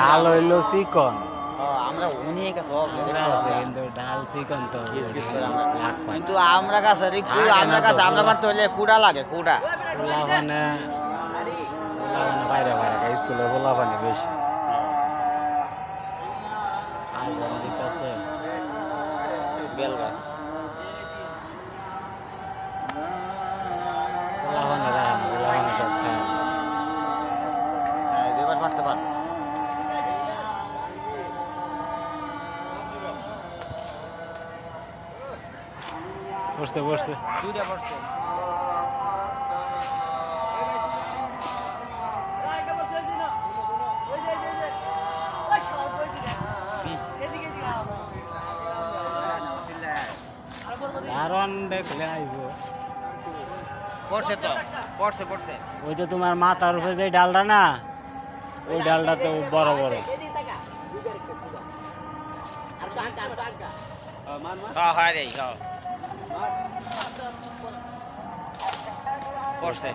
ডাল হইল চিকন। আমরা অনেক আছে কিন্তু ডাল চিকন তো কিন্তু আমরা কাছে আমরা কাছে আমরা পুরা। মারতে হইলে কুড়া লাগে কুড়া পোলা মানে বাইরে বাইরে স্কুলে বেশি। আজান দিতেছে। বেল গাছ পোলা পানি রাখে না পোলা সব খায়। হ্যাঁ, এবার মারতে পার বসছে বসছে দুইটা পড়ছে। দারণ দেখলে আইবো। পড়ছে তো পড়ছে পড়ছে। ওই যে তোমার মাথার উপরে যে ডালটা না ওই ডালটা তো বড় বড়। হ্যাঁ হ্যাঁ রে হ্যাঁ। পড়ছে